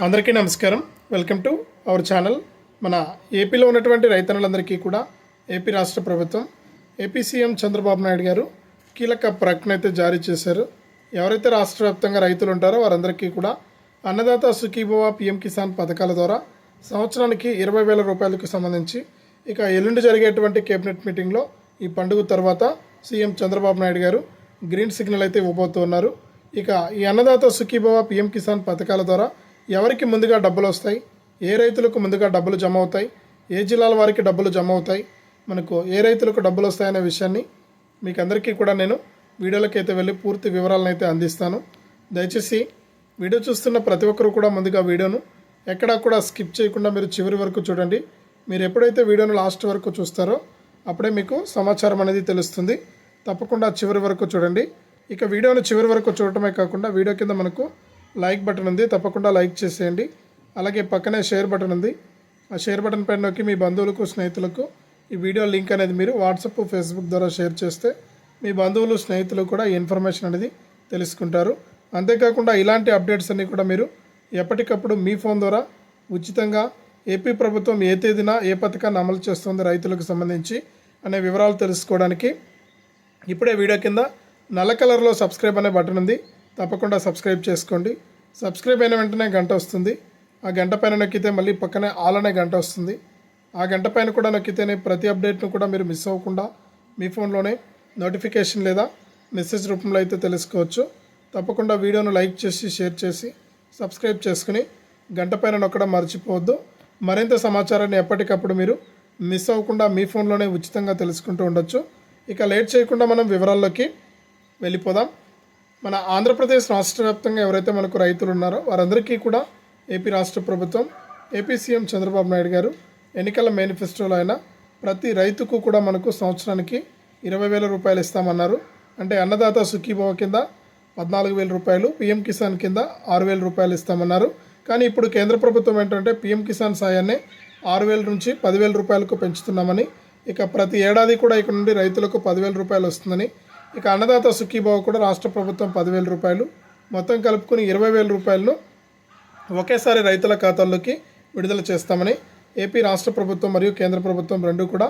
అందరికీ నమస్కారం. Welcome to our channel మన ఏపీలో ఉన్నటువంటి రైతన్నులందరికీ కూడా ఏపీ రాష్ట్ర ప్రభుత్వం ఏపీ సీఎం చంద్రబాబు నాయుడు గారు కీలక ప్రకటన అయితే జారీ చేశారు. ఎవరైతే రాష్ట్ర వ్యాప్తంగా రైతులు ఉంటారో వారందరికీ కూడా అన్నదాత సుఖీభవ పిఎం కిసాన్ పథకాల ద్వారా సంవత్సరానికి ఇరవై వేల రూపాయలకు సంబంధించి ఇక ఎల్లుండి జరిగేటువంటి కేబినెట్ మీటింగ్లో ఈ పండుగ తర్వాత సీఎం చంద్రబాబు నాయుడు గారు గ్రీన్ సిగ్నల్ అయితే ఇవ్వబోతున్నారు. ఇక ఈ అన్నదాత సుఖీభవ పిఎం కిసాన్ పథకాల ద్వారా ఎవరికి ముందుగా డబ్బులు వస్తాయి? ఏ రైతులకు ముందుగా డబ్బులు జమ అవుతాయి? ఏ జిల్లాల వారికి డబ్బులు జమ అవుతాయి? మనకు ఏ రైతులకు డబ్బులు వస్తాయనే విషయాన్ని మీకు అందరికీ కూడా నేను వీడియోలోకి అయితే వెళ్ళి పూర్తి వివరాలను అయితే అందిస్తాను. దయచేసి వీడియో చూస్తున్న ప్రతి ఒక్కరు కూడా ముందుగా వీడియోను ఎక్కడా కూడా స్కిప్ చేయకుండా మీరు చివరి వరకు చూడండి. మీరు ఎప్పుడైతే వీడియోను లాస్ట్ వరకు చూస్తారో అప్పుడే మీకు సమాచారం అనేది తెలుస్తుంది. తప్పకుండా చివరి వరకు చూడండి. ఇక వీడియోను చివరి వరకు చూడటమే కాకుండా వీడియో కింద మనకు లైక్ బటన్ ఉంది తప్పకుండా లైక్ చేసేయండి. అలాగే పక్కనే షేర్ బటన్ ఉంది. ఆ షేర్ బటన్ పైన నొక్కి మీ బంధువులకు స్నేహితులకు ఈ వీడియో లింక్ అనేది మీరు వాట్సాప్ ఫేస్బుక్ ద్వారా షేర్ చేస్తే మీ బంధువులు స్నేహితులు కూడా ఈ ఇన్ఫర్మేషన్ అనేది తెలుసుకుంటారు. అంతేకాకుండా ఇలాంటి అప్డేట్స్ అన్నీ కూడా మీరు ఎప్పటికప్పుడు మీ ఫోన్ ద్వారా ఉచితంగా ఏపీ ప్రభుత్వం ఏ తేదీన ఏ పథకాన్ని అమలు చేస్తుంది రైతులకు సంబంధించి అనే వివరాలు తెలుసుకోవడానికి ఇప్పుడే వీడియో కింద నల్ల కలర్లో సబ్స్క్రైబ్ అనే బటన్ ఉంది. తప్పకుండా సబ్స్క్రైబ్ చేసుకోండి. సబ్స్క్రైబ్ అయిన వెంటనే గంట వస్తుంది. ఆ గంట పైన నొక్కితే మళ్ళీ పక్కనే ఆల్ అనే గంట వస్తుంది. ఆ గంట పైన కూడా నొక్కితేనే ప్రతి అప్డేట్ను కూడా మీరు మిస్ అవ్వకుండా మీ ఫోన్లోనే నోటిఫికేషన్ లేదా మెసేజ్ రూపంలో అయితే తెలుసుకోవచ్చు. తప్పకుండా వీడియోను లైక్ చేసి షేర్ చేసి సబ్స్క్రైబ్ చేసుకుని గంట పైన నొక్కడం మర్చిపోవద్దు. మరింత సమాచారాన్ని ఎప్పటికప్పుడు మీరు మిస్ అవ్వకుండా మీ ఫోన్లోనే ఉచితంగా తెలుసుకుంటూ ఉండొచ్చు. ఇక లేట్ చేయకుండా మనం వివరాల్లోకి వెళ్ళిపోదాం. మన ఆంధ్రప్రదేశ్ రాష్ట్ర వ్యాప్తంగా ఎవరైతే మనకు రైతులు ఉన్నారో వారందరికీ కూడా ఏపీ రాష్ట్ర ప్రభుత్వం ఏపీ సీఎం చంద్రబాబు నాయుడు గారు ఎన్నికల మేనిఫెస్టోలో అయినా ప్రతి రైతుకు కూడా మనకు సంవత్సరానికి ఇరవై వేల రూపాయలు ఇస్తామన్నారు. అంటే అన్నదాత సుఖీభవ కింద పద్నాలుగు వేల రూపాయలు పీఎం కిసాన్ కింద ఆరు వేల రూపాయలు ఇస్తామన్నారు. కానీ ఇప్పుడు కేంద్ర ప్రభుత్వం ఏంటంటే పీఎం కిసాన్ సాయాన్ని ఆరు వేల నుంచి పదివేల రూపాయలకు పెంచుతున్నామని ఇక ప్రతి ఏడాది కూడా ఇక్కడ నుండి రైతులకు పదివేల రూపాయలు వస్తుందని ఇక అన్నదాత సుఖీభావ కూడా రాష్ట్ర ప్రభుత్వం పదివేల రూపాయలు. మొత్తం కలుపుకుని ఇరవై వేల రూపాయలను ఒకేసారి రైతుల ఖాతాల్లోకి విడుదల చేస్తామని ఏపీ రాష్ట్ర ప్రభుత్వం మరియు కేంద్ర ప్రభుత్వం రెండు కూడా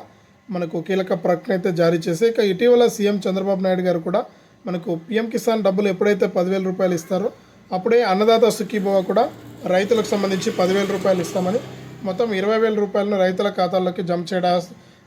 మనకు కీలక ప్రకటన అయితే జారీ చేసి ఇక ఇటీవల సీఎం చంద్రబాబు నాయుడు గారు కూడా మనకు పీఎం కిసాన్ డబ్బులు ఎప్పుడైతే పదివేల రూపాయలు ఇస్తారో అప్పుడే అన్నదాత సుఖీభవ కూడా రైతులకు సంబంధించి పదివేల రూపాయలు ఇస్తామని మొత్తం ఇరవై వేల రూపాయలను రైతుల ఖాతాల్లోకి జమ చేయడా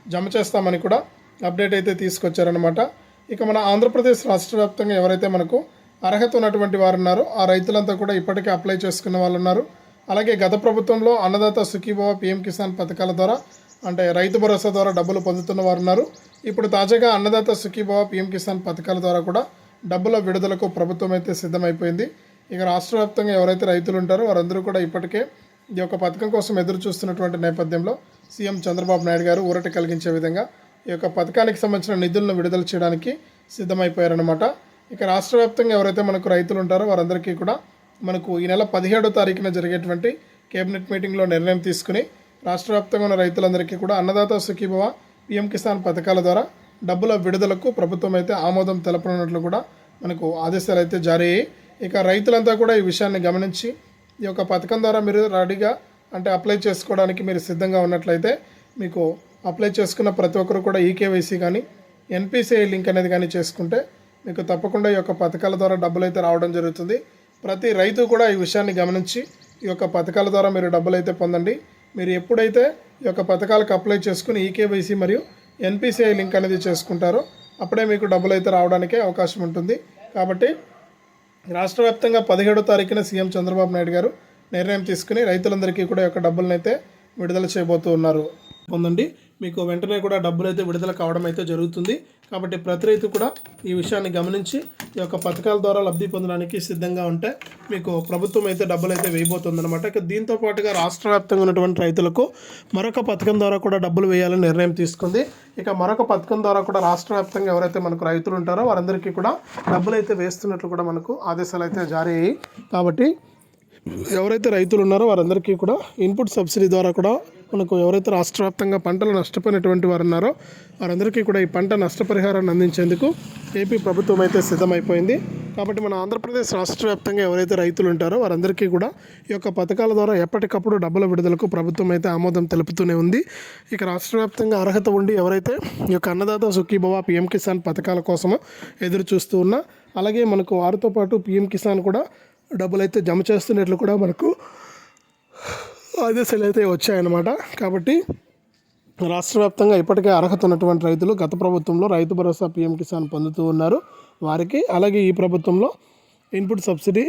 జమ చేస్తామని కూడా అప్డేట్ అయితే తీసుకొచ్చారనమాట ఇక మన ఆంధ్రప్రదేశ్ రాష్ట్ర వ్యాప్తంగా ఎవరైతే మనకు అర్హత ఉన్నటువంటి వారు ఉన్నారో ఆ రైతులంతా కూడా ఇప్పటికే అప్లై చేసుకున్న వాళ్ళు ఉన్నారు. అలాగే గత ప్రభుత్వంలో అన్నదాత సుఖీభవ పిఎం కిసాన్ పథకాల ద్వారా అంటే రైతు భరోసా ద్వారా డబ్బులు పొందుతున్న వారు ఉన్నారు. ఇప్పుడు తాజాగా అన్నదాత సుఖీభవ పిఎం కిసాన్ పథకాల ద్వారా కూడా డబ్బుల విడుదలకు ప్రభుత్వం అయితే సిద్ధమైపోయింది. ఇక రాష్ట్ర వ్యాప్తంగా ఎవరైతే రైతులు ఉంటారో వారందరూ కూడా ఇప్పటికే ఈ యొక్క పథకం కోసం ఎదురు చూస్తున్నటువంటి నేపథ్యంలో సీఎం చంద్రబాబు నాయుడు గారు ఊరట కలిగించే విధంగా ఈ యొక్క పథకానికి సంబంధించిన నిధులను విడుదల చేయడానికి సిద్ధమైపోయారనమాట ఇక రాష్ట్ర వ్యాప్తంగా ఎవరైతే మనకు రైతులు ఉంటారో వారందరికీ కూడా మనకు ఈ నెల పదిహేడో తారీఖున జరిగేటువంటి కేబినెట్ మీటింగ్లో నిర్ణయం తీసుకుని రాష్ట్ర వ్యాప్తంగా ఉన్న రైతులందరికీ కూడా అన్నదాత సుఖీభవ పిఎం కిసాన్ పథకాల ద్వారా డబ్బుల విడుదలకు ప్రభుత్వం అయితే ఆమోదం తెలపనున్నట్లు కూడా మనకు ఆదేశాలు అయితే జారీ అయ్యాయి. ఇక రైతులంతా కూడా ఈ విషయాన్ని గమనించి ఈ యొక్క పథకం ద్వారా మీరు రెడీగా అంటే అప్లై చేసుకోవడానికి మీరు సిద్ధంగా ఉన్నట్లయితే మీకు అప్లై చేసుకున్న ప్రతి ఒక్కరు కూడా ఈకేవైసీ కానీ ఎన్పిసిఐ లింక్ అనేది కానీ చేసుకుంటే మీకు తప్పకుండా ఈ యొక్క పథకాల ద్వారా డబ్బులు అయితే రావడం జరుగుతుంది. ప్రతి రైతు కూడా ఈ విషయాన్ని గమనించి ఈ యొక్క పథకాల ద్వారా మీరు డబ్బులు అయితే పొందండి. మీరు ఎప్పుడైతే ఈ యొక్క పథకాలకు అప్లై చేసుకుని ఈకేవైసీ మరియు ఎన్పిసిఐ లింక్ అనేది చేసుకుంటారో అప్పుడే మీకు డబ్బులు అయితే రావడానికి అవకాశం ఉంటుంది. కాబట్టి రాష్ట్ర వ్యాప్తంగా పదిహేడో తారీఖున సీఎం చంద్రబాబు నాయుడు గారు నిర్ణయం తీసుకుని రైతులందరికీ కూడా ఈ యొక్క డబ్బులను అయితే విడుదల చేయబోతూ ఉన్నారు. పొందండి. మీకు వెంటనే కూడా డబ్బులు అయితే విడుదల కావడం అయితే జరుగుతుంది. కాబట్టి ప్రతి రైతు కూడా ఈ విషయాన్ని గమనించి ఈ యొక్క పథకాల ద్వారా లబ్ధి పొందడానికి సిద్ధంగా ఉంటే మీకు ప్రభుత్వం అయితే డబ్బులు అయితే వేయబోతుంది అనమాట ఇక దీంతో పాటుగా రాష్ట్ర వ్యాప్తంగా ఉన్నటువంటి రైతులకు మరొక పథకం ద్వారా కూడా డబ్బులు వేయాలని నిర్ణయం తీసుకుంది. ఇక మరొక పథకం ద్వారా కూడా రాష్ట్ర వ్యాప్తంగా ఎవరైతే మనకు రైతులు ఉంటారో వారందరికీ కూడా డబ్బులు అయితే వేస్తున్నట్లు కూడా మనకు ఆదేశాలు అయితే జారీ అయ్యాయి. కాబట్టి ఎవరైతే రైతులు ఉన్నారో వారందరికీ కూడా ఇన్పుట్ సబ్సిడీ ద్వారా కూడా మనకు ఎవరైతే రాష్ట్ర వ్యాప్తంగా పంటలు నష్టపోయినటువంటి వారు ఉన్నారో వారందరికీ కూడా ఈ పంట నష్టపరిహారాన్ని అందించేందుకు ఏపీ ప్రభుత్వం అయితే సిద్ధమైపోయింది. కాబట్టి మన ఆంధ్రప్రదేశ్ రాష్ట్ర వ్యాప్తంగా ఎవరైతే రైతులు ఉంటారో వారందరికీ కూడా ఈ యొక్క పథకాల ద్వారా ఎప్పటికప్పుడు డబ్బుల విడుదలకు ప్రభుత్వం అయితే ఆమోదం తెలుపుతూనే ఉంది. ఇక రాష్ట్ర వ్యాప్తంగా అర్హత ఉండి ఎవరైతే ఈ యొక్క అన్నదాత సుఖీభవ పిఎం కిసాన్ పథకాల కోసమో ఎదురు చూస్తూ ఉన్నా అలాగే మనకు వారితో పాటు పిఎం కిసాన్ కూడా డబ్బులు అయితే జమ చేస్తున్నట్లు కూడా మనకు ఆదేశాలు అయితే వచ్చాయన్నమాట. కాబట్టి రాష్ట్ర వ్యాప్తంగా ఇప్పటికే అర్హత ఉన్నటువంటి రైతులు గత ప్రభుత్వంలో రైతు భరోసా పీఎం కిసాన్ పొందుతూ ఉన్నారు. వారికి అలాగే ఈ ప్రభుత్వంలో ఇన్పుట్ సబ్సిడీ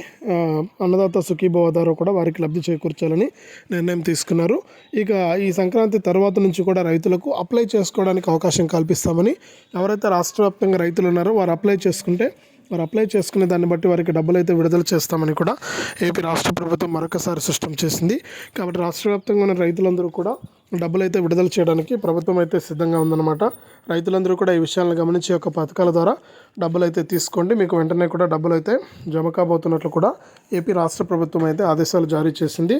అన్నదాత సుఖీభవ ద్వారా కూడా వారికి లబ్ధి చేకూర్చాలని నిర్ణయం తీసుకున్నారు. ఇక ఈ సంక్రాంతి తర్వాత నుంచి కూడా రైతులకు అప్లై చేసుకోవడానికి అవకాశం కల్పిస్తామని ఎవరైతే రాష్ట్ర వ్యాప్తంగా రైతులు ఉన్నారో వారు అప్లై చేసుకుంటే వారు అప్లై చేసుకునే దాన్ని బట్టి వారికి డబ్బులు అయితే విడుదల చేస్తామని కూడా ఏపీ రాష్ట్ర ప్రభుత్వం మరొకసారి స్పష్టం చేసింది. కాబట్టి రాష్ట్ర వ్యాప్తంగా ఉన్న రైతులందరూ కూడా డబ్బులు అయితే విడుదల చేయడానికి ప్రభుత్వం అయితే సిద్ధంగా ఉందన్నమాట. రైతులందరూ కూడా ఈ విషయాలను గమనించి యొక్క పథకాల ద్వారా డబ్బులు అయితే తీసుకోండి. మీకు వెంటనే కూడా డబ్బులు అయితే జమ కాబోతున్నట్లు కూడా ఏపీ రాష్ట్ర ప్రభుత్వం అయితే ఆదేశాలు జారీ చేసింది.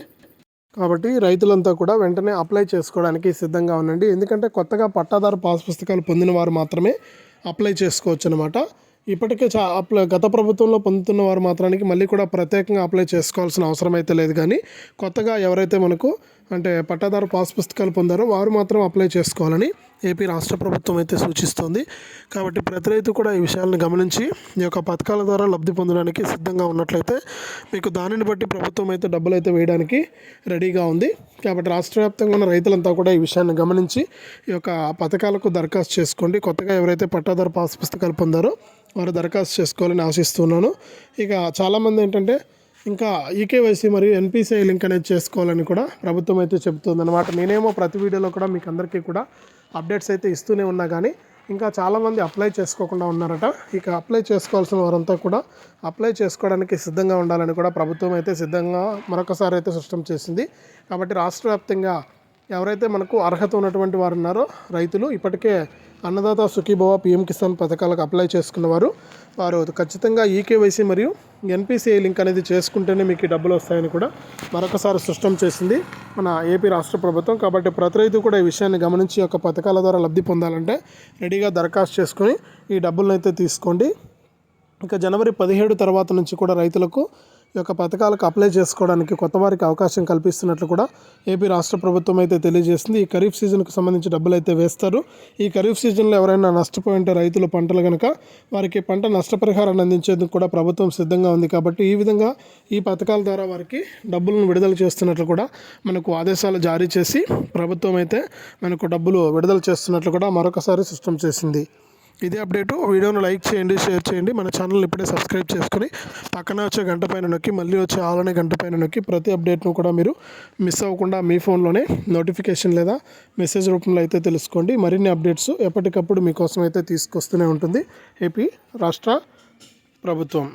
కాబట్టి రైతులంతా కూడా వెంటనే అప్లై చేసుకోవడానికి సిద్ధంగా ఉండండి. ఎందుకంటే కొత్తగా పట్టాదారు పాస్ పుస్తకాలు పొందిన వారు మాత్రమే అప్లై చేసుకోవచ్చు అనమాట ఇప్పటికే చా అప్లై గత ప్రభుత్వంలో పొందుతున్న వారు మాత్రానికి మళ్ళీ కూడా ప్రత్యేకంగా అప్లై చేసుకోవాల్సిన అవసరం అయితే లేదు కానీ కొత్తగా ఎవరైతే మనకు అంటే పట్టాదారు పాస్ పుస్తకాలు పొందారో వారు మాత్రం అప్లై చేసుకోవాలని ఏపీ రాష్ట్ర ప్రభుత్వం అయితే సూచిస్తోంది. కాబట్టి ప్రతి రైతు కూడా ఈ విషయాలను గమనించి ఈ యొక్క పథకాల ద్వారా లబ్ధి పొందడానికి సిద్ధంగా ఉన్నట్లయితే మీకు దానిని బట్టి ప్రభుత్వం అయితే డబ్బులు అయితే వేయడానికి రెడీగా ఉంది. కాబట్టి రాష్ట్ర వ్యాప్తంగా ఉన్న రైతులంతా కూడా ఈ విషయాన్ని గమనించి ఈ యొక్క పథకాలకు దరఖాస్తు చేసుకోండి. కొత్తగా ఎవరైతే పట్టాదారు పాస్ పుస్తకాలు పొందారో వారు దరఖాస్తు చేసుకోవాలని ఆశిస్తున్నాను. ఇక చాలామంది ఏంటంటే ఇంకా ఈకేవైసీ మరియు ఎన్పిసిఐ లింక్ అనేది చేసుకోవాలని కూడా ప్రభుత్వం అయితే చెబుతుంది అనమాట నేనేమో ప్రతి వీడియోలో కూడా మీకు అందరికీ కూడా అప్డేట్స్ అయితే ఇస్తూనే ఉన్నా కానీ ఇంకా చాలామంది అప్లై చేసుకోకుండా ఉన్నారట. ఇక అప్లై చేసుకోవాల్సిన వారంతా కూడా అప్లై చేసుకోవడానికి సిద్ధంగా ఉండాలని కూడా ప్రభుత్వం అయితే సిద్ధంగా మరొకసారి అయితే స్పష్టం చేసింది. కాబట్టి రాష్ట్ర వ్యాప్తంగా ఎవరైతే మనకు అర్హత ఉన్నటువంటి వారు ఉన్నారో రైతులు ఇప్పటికే అన్నదాత సుఖీభవ పిఎం కిసాన్ పథకాలకు అప్లై చేసుకున్నవారు వారు ఖచ్చితంగా ఈకేవైసీ మరియు ఎన్పిసిఐ లింక్ అనేది చేసుకుంటేనే మీకు డబ్బులు వస్తాయని కూడా మరొకసారి స్పష్టం చేసింది మన ఏపీ రాష్ట్ర ప్రభుత్వం. కాబట్టి ప్రతి రైతు కూడా ఈ విషయాన్ని గమనించి ఒక యొక్క పథకాల ద్వారా లబ్ధి పొందాలంటే రెడీగా దరఖాస్తు చేసుకొని ఈ డబ్బులను అయితే తీసుకోండి. ఇంకా జనవరి పదిహేడు తర్వాత నుంచి కూడా రైతులకు ఈ యొక్క పథకాలకు అప్లై చేసుకోవడానికి కొత్త వారికి అవకాశం కల్పిస్తున్నట్లు కూడా ఏపీ రాష్ట్ర ప్రభుత్వం అయితే తెలియజేసింది. ఈ ఖరీఫ్ సీజన్కు సంబంధించి డబ్బులు అయితే వేస్తారు. ఈ ఖరీఫ్ సీజన్లో ఎవరైనా నష్టపోయి ఉంటే పంటలు కనుక వారికి పంట నష్టపరిహారాన్ని అందించేందుకు కూడా ప్రభుత్వం సిద్ధంగా ఉంది. కాబట్టి ఈ విధంగా ఈ పథకాల ద్వారా వారికి డబ్బులను విడుదల చేస్తున్నట్లు కూడా మనకు ఆదేశాలు జారీ చేసి ప్రభుత్వం అయితే మనకు డబ్బులు విడుదల చేస్తున్నట్లు కూడా మరొకసారి స్పష్టం చేసింది. ఇదే అప్డేటు. వీడియోను లైక్ చేయండి షేర్ చేయండి. మన ఛానల్ ఇప్పుడే సబ్స్క్రైబ్ చేసుకుని పక్కన వచ్చే గంట పైన నొక్కి మళ్ళీ వచ్చే ఆలనే గంట పైన నొక్కి ప్రతి అప్డేట్ను కూడా మీరు మిస్ అవ్వకుండా మీ ఫోన్లోనే నోటిఫికేషన్ లేదా మెసేజ్ రూపంలో అయితే తెలుసుకోండి. మరిన్ని అప్డేట్స్ ఎప్పటికప్పుడు మీకోసం అయితే తీసుకొస్తూనే ఉంటుంది. ఏపీ రాష్ట్ర ప్రభుత్వం.